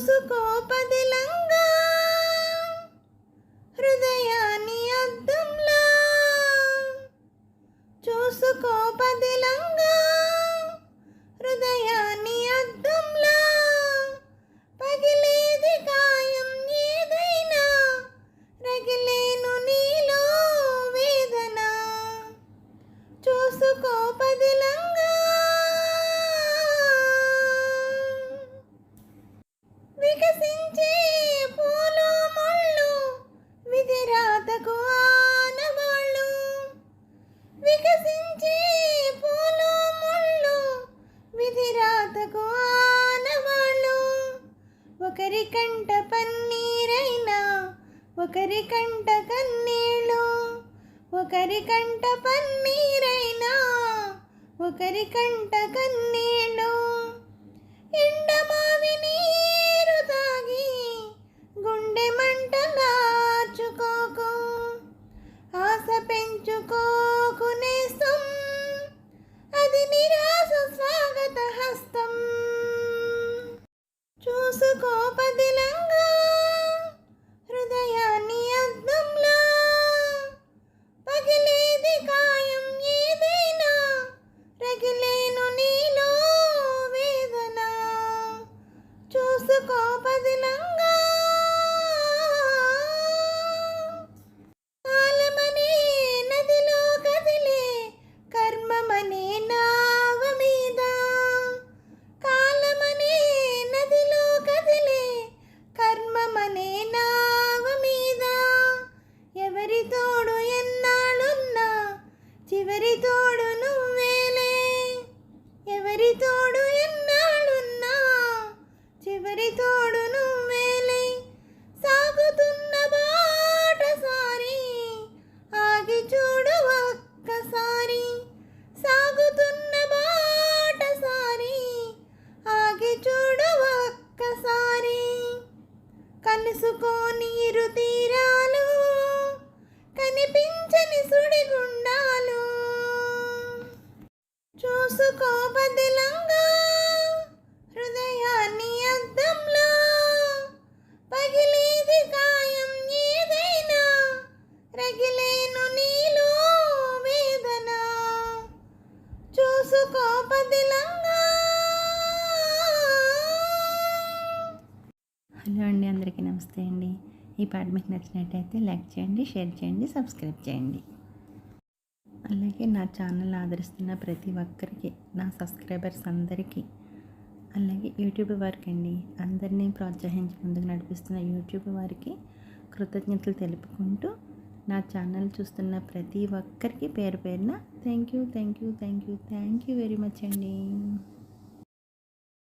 చూసుకోపదిలంగా వికసించే పూలు ముళ్ళు విధిరాతకు ఆనవాళ్ళు. ఒకరి కంట పన్నీరైనా ఒకరి కంట కన్నీళ్ళు. ఒకరి కంట పన్నీరైనా ఒకరి కంట కన్నీళ్ళు. తెలుసుకో పదిలంగా కలుసుకోని ఇరు అందరికీ నమస్తే అండి. ఈ పాట మీకు నచ్చినట్టయితే లైక్ చేయండి షేర్ చేయండి సబ్స్క్రైబ్ చేయండి. అలాగే నా ఛానల్ ఆదరిస్తున్న ప్రతి ఒక్కరికి నా సబ్స్క్రైబర్స్ అందరికీ అలాగే యూట్యూబ్ వారికి అండి అందరినీ ప్రోత్సహించి ముందుకు నడిపిస్తున్న యూట్యూబ్ వారికి కృతజ్ఞతలు తెలుపుకుంటూ నా ఛానల్ చూస్తున్న ప్రతి ఒక్కరికి పేరు పేరున thank you thank you thank you thank you very much అండి.